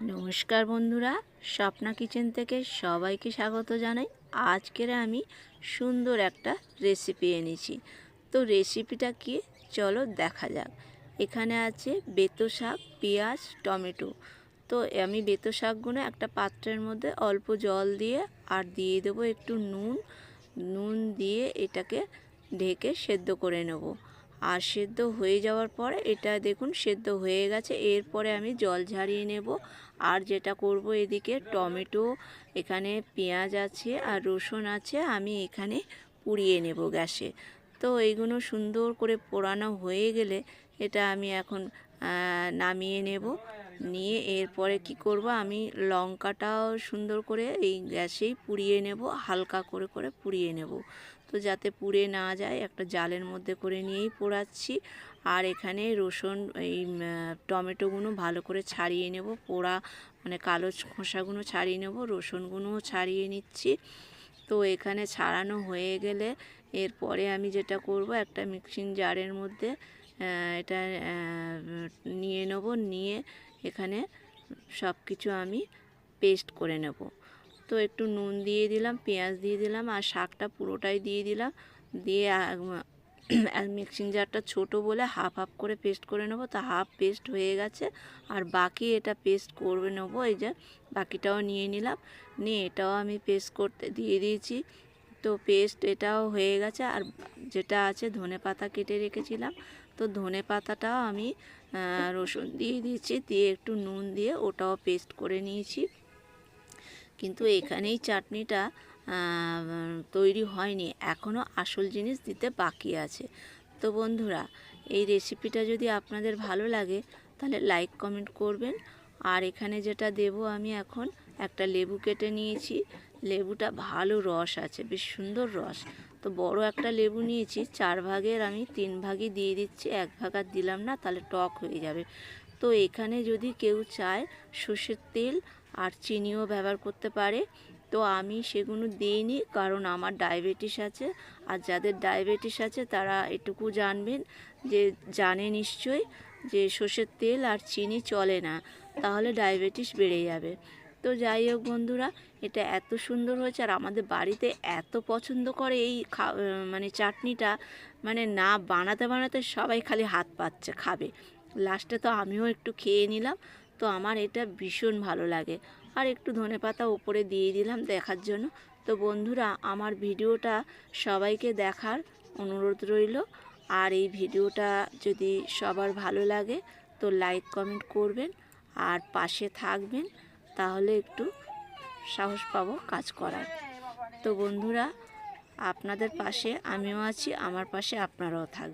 নমস্কার বন্ধুরা, স্বপ্না কিচেন থেকে সবাইকে স্বাগত জানাই। আজকের আমি সুন্দর একটা রেসিপি এনেছি। তো রেসিপিটা কি? চলো দেখা যাক। এখানে আছে বেতো শাক, পেঁয়াজ, টমেটো। তো আমি বেতো শাকগুলো একটা পাত্রের মধ্যে অল্প জল দিয়ে আর দিয়ে দেবো একটু নুন। নুন দিয়ে এটাকে ঢেকে সেদ্ধ করে নেব। আর সেদ্ধ হয়ে যাওয়ার পরে এটা দেখুন সেদ্ধ হয়ে গেছে। এরপরে আমি জল ঝারিয়ে নেব। আর যেটা করব এদিকে টমেটো, এখানে পেঁয়াজ আছে আর রসুন আছে, আমি এখানে পুড়িয়ে নেব গ্যাসে। তো এইগুলো সুন্দর করে পোড়ানো হয়ে গেলে এটা আমি এখন নামিয়ে নেব। নিয়ে এরপরে কি করব? আমি লঙ্কাটাও সুন্দর করে এই গ্যাসেই পুড়িয়ে নেব, হালকা করে করে পুড়িয়ে নেব। তো যাতে পুড়ে না যায়, একটা জালের মধ্যে করে নিয়েই পোড়াচ্ছি। আর এখানে রসুন, এই টমেটোগুলো ভালো করে ছাড়িয়ে নেব, পোড়া মানে কালো খোসাগুলো ছাড়িয়ে নেব রসুনগুলোও ছাড়িয়ে নিচ্ছি। তো এখানে ছাড়ানো হয়ে গেলে এরপরে আমি যেটা করব, একটা মিক্সিং জারের মধ্যে এটা নিয়ে নেব, নিয়ে এখানে সব কিছু আমি পেস্ট করে নেব। তো একটু নুন দিয়ে দিলাম, পেঁয়াজ দিয়ে দিলাম, আর শাকটা পুরোটাই দিয়ে দিলাম। দিয়ে মিক্সিং জারটা ছোট বলে হাফ হাফ করে পেস্ট করে নেব। তা হাফ পেস্ট হয়ে গেছে, আর বাকি এটা পেস্ট করবে নেব। এই যে বাকিটাও নিয়ে নিলাম, নিয়ে এটাও আমি পেস্ট করতে, দিয়ে দিয়েছি। তো পেস্ট এটাও হয়ে গেছে, আর যেটা আছে ধনে পাতা কেটে রেখেছিলাম। তো ধনে পাতাটাও আমি রসুন দিয়ে দিয়েছি, দিয়ে একটু নুন দিয়ে ওটাও পেস্ট করে নিয়েছি। কিন্তু এখানেই চাটনিটা তৈরি হয়নি এখনও আসল জিনিস দিতে বাকি আছে। তো বন্ধুরা, এই রেসিপিটা যদি আপনাদের ভালো লাগে, তাহলে লাইক কমেন্ট করবেন। আর এখানে যেটা দেব আমি এখন, একটা লেবু কেটে নিয়েছি। লেবুটা ভালো রস আছে, বেশ সুন্দর রস। তো বড় একটা লেবু নিয়েছি, চার ভাগের আমি তিন ভাগই দিয়ে দিচ্ছি, এক ভাগ আর দিলাম না, তাহলে টক হয়ে যাবে। তো এখানে যদি কেউ চায় সর্ষের তেল আর চিনিও ব্যবহার করতে পারে, তো আমি সেগুলো দিইনি, কারণ আমার ডায়াবেটিস আছে। আর যাদের ডায়াবেটিস আছে, তারা এটুকু জানবেন যে, জানে নিশ্চয়ই যে সর্ষের তেল আর চিনি চলে না, তাহলে ডায়াবেটিস বেড়ে যাবে। তো যাই হোক বন্ধুরা, এটা এত সুন্দর হয়েছে আর আমাদের বাড়িতে এত পছন্দ করে এই মানে চাটনিটা। মানে না বানাতে বানাতে সবাই খালি হাত পাচ্ছে খাবে। লাস্টে তো আমিও একটু খেয়ে নিলাম, তো আমার এটা ভীষণ ভালো লাগে। আর একটু ধনে পাতা উপরে দিয়ে দিলাম দেখার জন্য। তো বন্ধুরা, আমার ভিডিওটা সবাইকে দেখার অনুরোধ রইল। আর এই ভিডিওটা যদি সবার ভালো লাগে, তো লাইক কমেন্ট করবেন। আর পাশে থাকবেন। তাহলে একটু সাহস পাবো কাজ করার। তো বন্ধুরা, আপনাদের পাশে আমিও আছি, আমার পাশে আপনারাও থাকবেন।